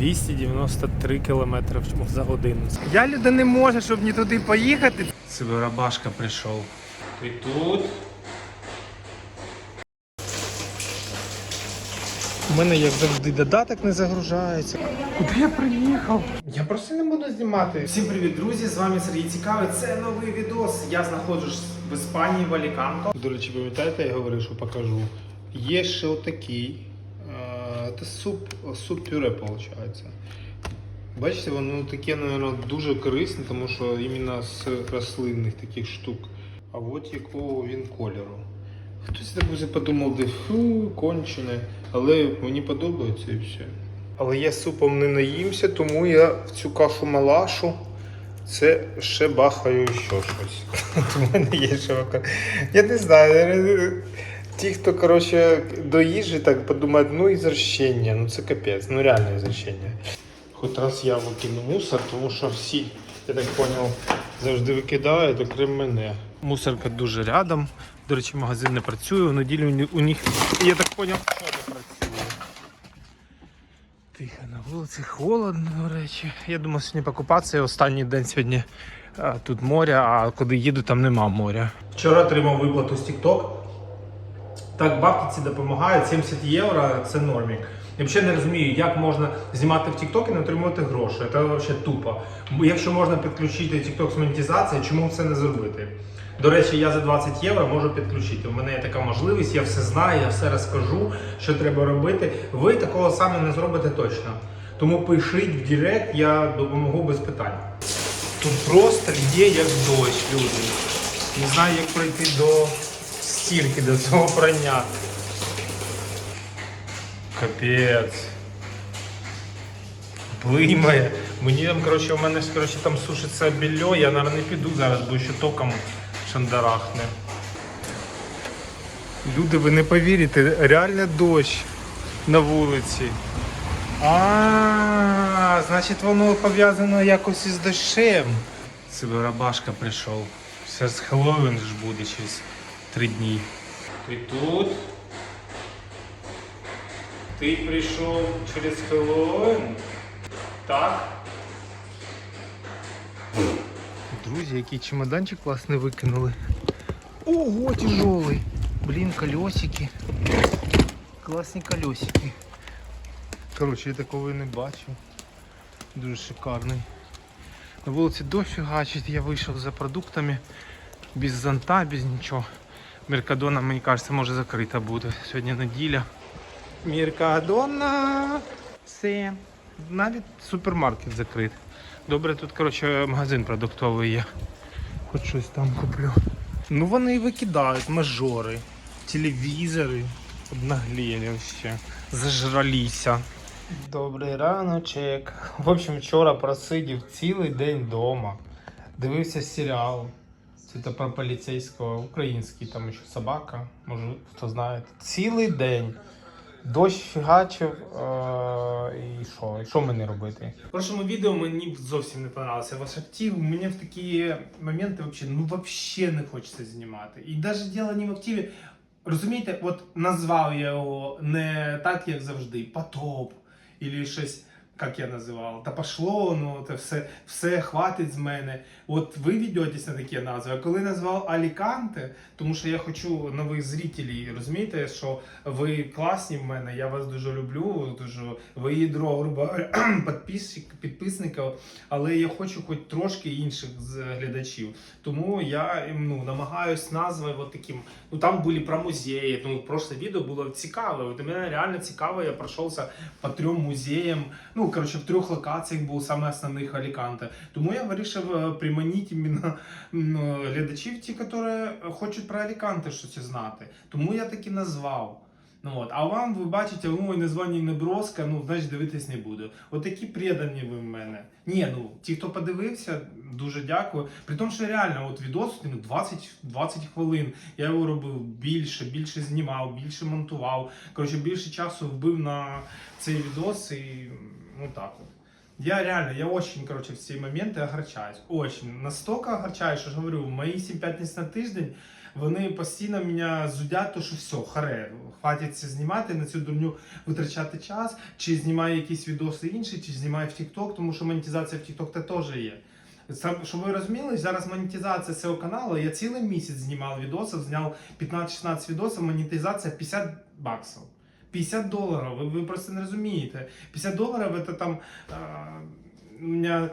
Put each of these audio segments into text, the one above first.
293 кілометри за годину. Я люди не можу, щоб не туди поїхати. Сибирабашка прийшов. Ти тут? У мене, як завжди, додаток не загружається. Куди я приїхав? Я просто не буду знімати. Всім привіт, друзі! З вами Сергій Цікавий. Це новий відос. Я знаходжусь в Іспанії, в Аліканто. До речі, пам'ятаєте, я говорив, що покажу. Є ще отакий. Це суп, суп пюре, виходить. Бачите, воно таке, мабуть, дуже корисне, тому що іменно з рослинних таких штук. А от якого він кольору. Хтось так вже подумав, де фу, кончене. Але мені подобається і все. Але я супом не наїмся, тому я в цю кашу малашу це ще бахаю ще щось. У мене є ще Я не знаю. Ті, хто коротше, до їжі так подумають, ну ізращення, ну це капець, ну реально ізращення. Хоч раз я викину мусор, тому що всі, я так зрозумів, завжди викидають, окрім мене. Мусорка дуже рядом. До речі, магазин не працює. У неділю у у них, я так зрозумів, що не працює. Тихо на вулиці, холодно, до речі. Я думав сьогодні покупатися. Останній день сьогодні а, тут море, а куди їду, там нема моря. Вчора отримав виплату з TikTok. Так, бабки ці допомагають 70 євро це нормік. Я взагалі не розумію, як можна знімати в TikTok і не отримувати гроші. Це взагалі тупо. Якщо можна підключити TikTok з монетизацією, чому це не зробити? До речі, я за 20 євро можу підключити. У мене є така можливість, я все знаю, я все розкажу, що треба робити. Ви такого саме не зробите точно. Тому пишіть в Директ, я допомогу без питань. Тут просто є як дощ, люди. Не знаю, як пройти до стірки, до цього прання. Капець. Блимає. Мені там, коротше, у мене коротше, там сушиться бельо, я, наверное, не піду зараз, бо ще током шандарахне. Люди, ви не повірите, реально дощ на вулиці. А, значить воно пов'язано якось із дощем. Сибирабашка прийшов. Все з Хеллоуін ж буде через три дні. Ти тут? Ти прийшов через Хеллоуін? Так? Друзі, який чемоданчик класний викинули. Ого, тяжелый. Блін, колесики. Класні колесики. Коротше, я такого і не бачив. Дуже шикарний. На вулиці дощ фігачить, я вийшов за продуктами. Без зонта, без нічого. Меркадона, мені кажеться, може закрита буде. Сьогодні неділя. Меркадона. Все. Навіть супермаркет закрит. Добре, тут, коротше, магазин продуктовий є. Хоч щось там куплю. Ну вони і викидають мажори, телевізори. Обнаглели ще. Зажралися. Добрий раночек. В общем, вчора просидів цілий день вдома. Дивився серіал. Це то про поліцейського, український, там ще собака, може хто знає. Цілий день. Дощ фігачив, е- і що? І що мені робити? В прошлому відео мені зовсім не понравився ваш актив. Мені в такі моменти вообще, ну вообще не хочеться знімати. І навіть діло не в активі. Розумієте, от назвав я його не так, як завжди, потоп, або щось, як я називав. Та пошло, ну це все, все хватить з мене. От ви ведетесь на такі назви. А коли назвав Аліканте, тому що я хочу нових зрителів, розумієте, що ви класні в мене, я вас дуже люблю, дуже ви ядро, грубо підписників, але я хочу хоч трошки інших глядачів. Тому я ну, намагаюсь назви от таким. Ну там були про музеї. Ну, прошле відео було цікаве. От мене реально цікаво. Я пройшовся по трьом музеям. Ну, коротше, в трьох локаціях був саме основних Аліканте. Тому я вирішив е, приманити іменно ну, глядачів, ті, які хочуть про Аліканте щось знати. Тому я таки назвав. Ну от, а вам ви бачите, ну названня не броска, ну значить дивитись не буду. От такі предані ви в мене. Ні, ну ті, хто подивився, дуже дякую. При тому, що реально, от відос ну, 20, 20 хвилин. Я його робив більше, більше знімав, більше монтував. Коротше, більше часу вбив на цей відос і ну так от. Я реально, я очень, короче, в ці моменти огорчаюсь. Очень. Настолько огорчаюсь, що ж говорю, мої 7 п'ятниць на тиждень, вони постійно мене зудять, то що все, харе, хватить це знімати, на цю дурню витрачати час, чи знімаю якісь відоси інші, чи знімаю в TikTok, тому що монетизація в TikTok теж є. Щоб ви розуміли, зараз монетизація цього каналу. Я цілий місяць знімав відосів, зняв 15-16 відосів, монетизація 50 баксів. 50 доларів, ви, ви просто не розумієте. 50 доларів це там. А, у меня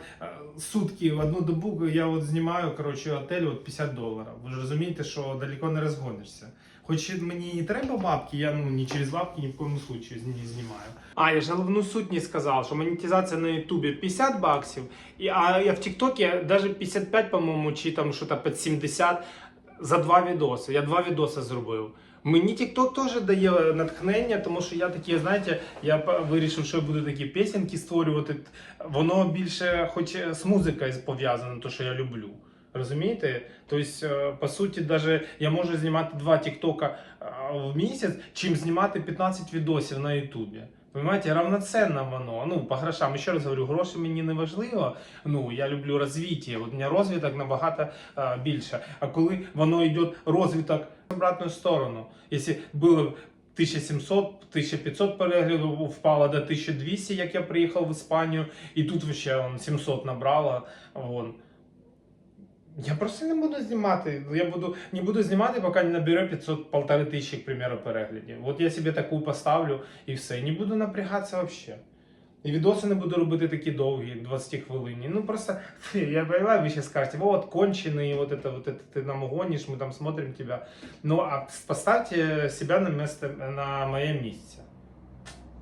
сутки в одну добу я от знімаю коротше, отель от 50 доларів. Ви ж розумієте, що далеко не розгонишся. Хоч мені і треба бабки, я ну не через бабки ні в коєму случаю не знімаю. А, я ж головну суть не сказав, що монетизація на Ютубі 50 баксів, і, а я в Тіктокі навіть 55, по-моєму, чи там що то під 70 за два відоси. Я два відоси зробив. Мені TikTok теж дає натхнення, тому що я такі, знаєте, я вирішив, що я буду такі пісеньки створювати. Воно більше, хоч з музикою пов'язано, то що я люблю. Розумієте? Тобто, е, по суті, даже я можу знімати два тіктока е, в місяць, чим знімати 15 відосів на Ютубі. Понимаете, равноценно воно. Ну, по грошам. Ще раз говорю, гроші мені не важливо. Ну, я люблю розвиття. От у мене розвиток набагато е, більше. А коли воно йде розвиток в обратну сторону, якщо було 1700, 1500 переглядів, впало до 1200, як я приїхав в Іспанію, і тут ще вон, 700 набрало. Вон. Я просто не буду знімати. Я буду, не буду знімати, поки не набере 500, полтори тисячі, к примеру, переглядів. От я собі таку поставлю і все. Не буду напрягатися взагалі. І відоси не буду робити такі довгі, 20 хвилинні. Ну просто я понимаю, ви ще скажете, вот кончений, вот это, вот это ты нам гонишь, мы там смотрим тебя. Ну а поставьте себя на место, на моє місце.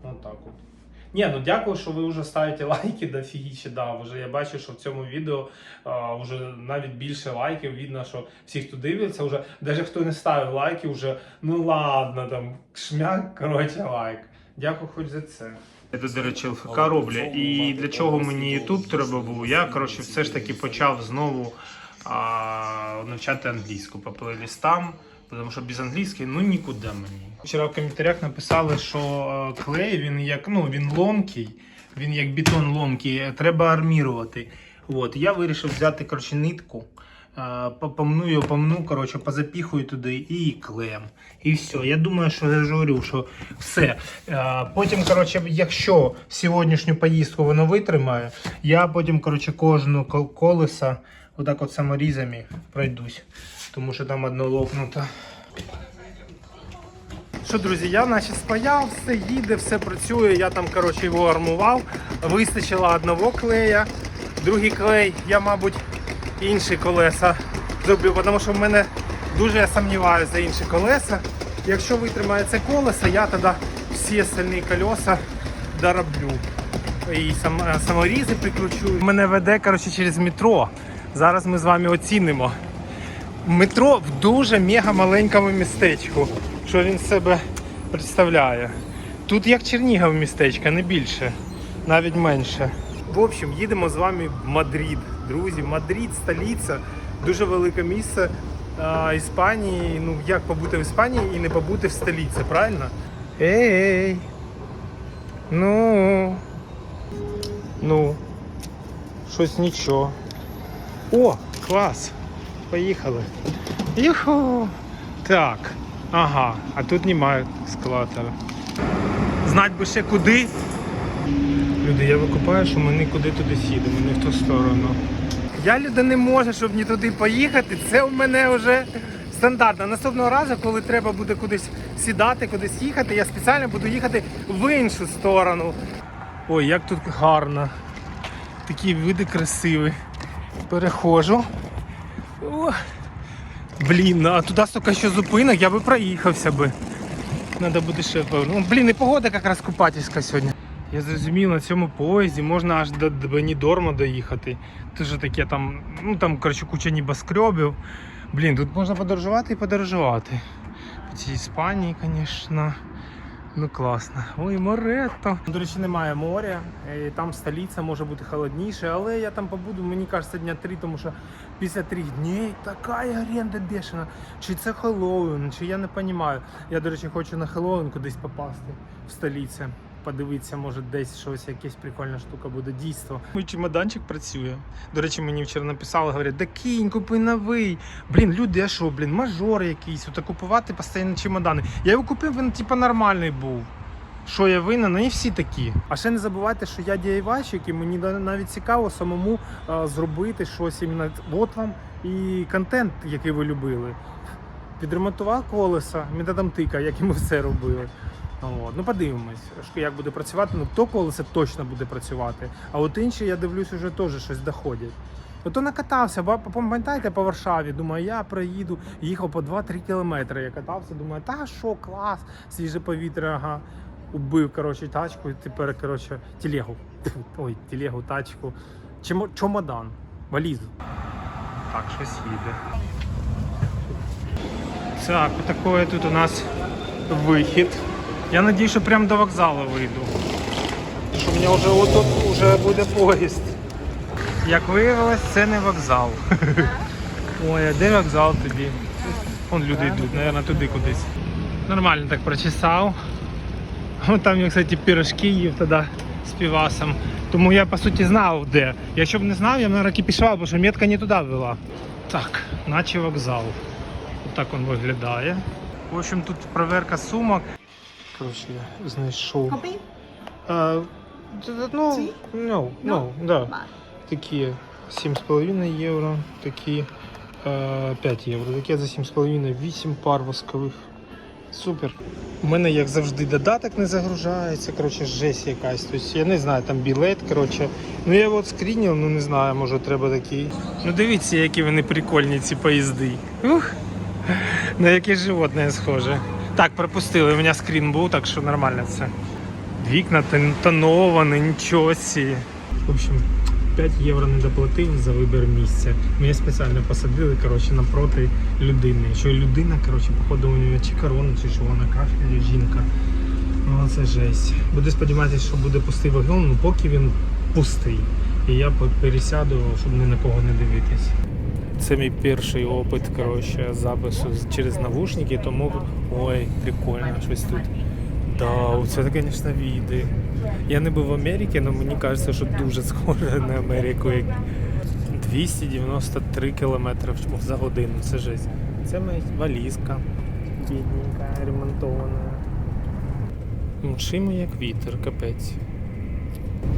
Вот так от. Ні, ну дякую, що ви вже ставите лайки до фігічі. Да, вже я бачу, що в цьому відео вже навіть більше лайків. Видно, що всі, хто дивиться, вже навіть хто не ставив лайки, вже ну ладно, там шмяк, коротше, лайк. Дякую хоч за це. Я до речі, ЛФК роблю. І для чого мені YouTube треба був? Я коротше все ж таки почав знову а, навчати англійську по плейлістам. Тому що без англійської ну нікуди мені. Вчора в коментарях написали, що е, клей він як ну він ломкий, він як бетон ломкий, е, треба армірувати. От я вирішив взяти коротше, нитку, е, по- помну його, помну, коротше, позапіхую туди і клеєм. І все. Я думаю, що я говорю, що все. Потім, коротше, якщо сьогоднішню поїздку воно витримає, я потім коротше, кожну колеса отак от саморізами пройдусь, тому що там одно лопнуто. Що, друзі, я значить спаяв, все їде, все працює. Я там коротше, його армував. Вистачило одного клея. Другий клей, я, мабуть, інші колеса зроблю, тому що в мене дуже я сумніваюся за інші колеса. Якщо витримає це колесо, я тоді всі остальні колеса дороблю. І сам, е, саморізи прикручу. Мене веде коротше, через метро. Зараз ми з вами оцінимо. Метро в дуже мега маленькому містечку. Що він себе представляє? Тут як Чернігів містечко, не більше, навіть менше. В общем, їдемо з вами в Мадрид. Друзі, Мадрид, столиця, дуже велике місце а, Іспанії. Ну як побути в Іспанії і не побути в столиці, правильно? Ей! Ну. Ну. Щось нічого. О, клас! Поїхали. Юху! Так. Ага, а тут немає ескалатора. Знать би ще куди. Люди, я викупаю, що ми нікуди туди сідемо, не в ту сторону. Я люди не можу, щоб не туди поїхати. Це у мене вже стандартно. Наступного разу, коли треба буде кудись сідати, кудись їхати, я спеціально буду їхати в іншу сторону. Ой, як тут гарно. Такі види красиві. Перехожу. О, блін, ну, а туди стільки ще зупинок, я би проїхався би. Надо буде ще. Ну, блін, і погода якраз купательська сьогодні. Я зрозумів, на цьому поїзді можна аж до, до Бенідорма доїхати. Ж таке там, ну там, коротше, куча небоскребів. Блін, тут можна подорожувати і подорожувати. По цій Іспанії, звісно. Ну класно. Ой, Моретто. До речі, немає моря, і там столиця може бути холодніше, але я там побуду, мені кажеться, дня три, тому що після трьох днів така оренда бешена. Чи це Хеллоуін, чи я не розумію. Я, до речі, хочу на Хеллоуін кудись попасти в столиці. Подивитися, може десь щось, якась прикольна штука буде дійство. Мій чемоданчик працює. До речі, мені вчора написали, говорять, да кинь, купи новий. Блін, люди, а що, блін, мажор якийсь, ото купувати постійно чемодани. Я його купив, він типа нормальний був. Що я винен, ну і всі такі. А ще не забувайте, що я дієвайщик, і мені навіть цікаво самому а, зробити щось іменно. От вам і контент, який ви любили. Підремонтував колеса методом тика, як і ми все робили. От. Ну, подивимось, що як буде працювати. Ну, то колесо точно буде працювати. А от інші, я дивлюсь, вже теж щось доходять. Ото накатався, ба- пам'ятаєте, по Варшаві. Думаю, я проїду, їхав по 2-3 кілометри. Я катався, думаю, та що, клас, свіже повітря, ага. Убив, коротше, тачку, і тепер, коротше, телегу. Ой, телегу, тачку. Чомодан, валізу. Так, щось їде. Так, отакое тут у нас вихід. Я надію, що прямо до вокзалу вийду. Що в мене вже отут вже буде поїзд. Як виявилось, це не вокзал. Ой, а де вокзал тоді? Вон люди йдуть, мабуть, туди кудись. Нормально так прочесав. Вон там я, кстати, пірожки їв тоді з півасом. Тому я по суті знав де. Якщо б не знав, я б, мабуть, пішов, бо що метка не туди вела. Так, наче вокзал. Так він виглядає. В общем, тут проверка сумок. Коротше, я знайшов. Copy? А, ну, Ці? ну, ну, да. Такі 7,5 євро, такі е, 5 євро. Такі за 7,5, 8 пар воскових. Супер. У мене, як завжди, додаток не загружається. Коротше, жесть якась. Тобто, я не знаю, там білет. Коротше. Ну я от скрінів, ну не знаю, може треба такий. Ну дивіться, які вони прикольні, ці поїзди. Ух! На яке животне схоже. Так, пропустили, у мене скрін був, так що нормально це. Вікна тон- тоновані, нічого сі. В общем, 5 євро не доплатив за вибір місця. Мене спеціально посадили коротше, напроти людини. Що людина, коротше, походу, у нього чи корона, чи що вона кашляє, жінка. Ну, це жесть. Буду сподіватися, що буде пустий вагон, ну поки він пустий. І я пересяду, щоб ні на кого не дивитись. Це мій перший опит коротше, запису через навушники, тому ой, прикольно щось тут. Да, це, звісно, віди. Я не був в Америці, але мені кажеться, що дуже схоже на Америку. 293 км за годину. Це жесть. Це моя валізка. Бідненька, ремонтована. Шима як вітер, капець.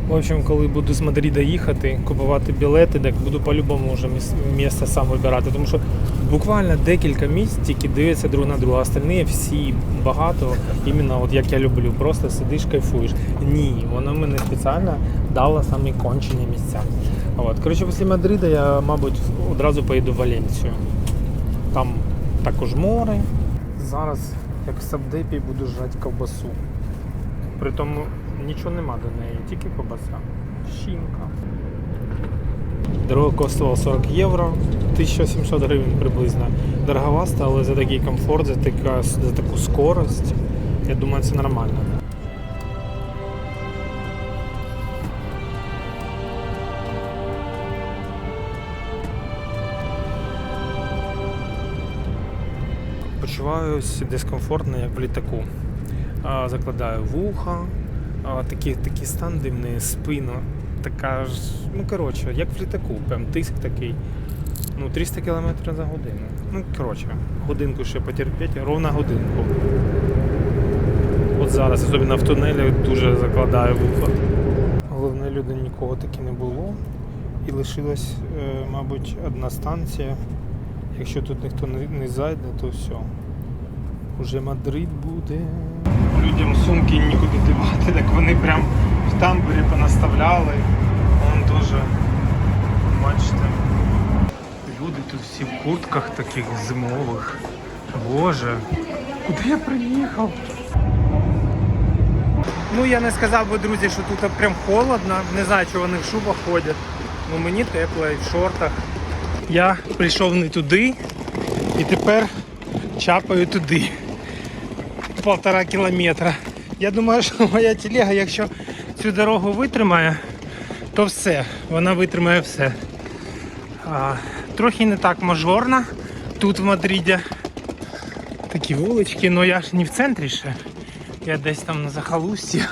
В общем, коли буду з Мадрида їхати, купувати білети, так буду по-любому вже місце сам вибирати. Тому що буквально декілька місць тільки дивляться друг на друга. Остальні всі багато, іменно от як я люблю, просто сидиш, кайфуєш. Ні, воно мене спеціально дало самі кончені місця. От. Коротше, після Мадрида я, мабуть, одразу поїду в Валенцію. Там також море. Зараз, як в Сабдепі, буду жрати ковбасу. При тому нічого нема до неї, тільки ковбаса. Щінка. Дорога коштувала 40 євро, 1700 гривень приблизно. Дороговасто, але за такий комфорт, за, така, за таку скорость, я думаю, це нормально. Почуваюся дискомфортно, як в літаку. Закладаю вуха, а, такий, такий стан дивний, спина. Така ж, ну коротше, як в літаку, прям тиск такий. Ну, 300 км за годину. Ну, коротше, годинку ще потерпіть, ровно годинку. От зараз, особливо в тунелі, дуже закладаю вухо. Головне, люди нікого таки не було. І лишилась, е, мабуть, одна станція. Якщо тут ніхто не зайде, то все. Уже Мадрид буде. Людям сумки нікуди дівати, так вони прям в тамбурі понаставляли. Вон дуже, бачите. Люди тут всі в куртках таких зимових. Боже, куди я приїхав? Ну я не сказав би, друзі, що тут прям холодно. Не знаю, чи вони в шубах ходять. Ну мені тепло і в шортах. Я прийшов не туди і тепер чапаю туди. Полтора кілометра. Я думаю, що моя телега, якщо цю дорогу витримає, то все, вона витримає все. А, трохи не так мажорна тут в Мадриді. Такі вулички, але я ж не в центрі ще. Я десь там на захолустці.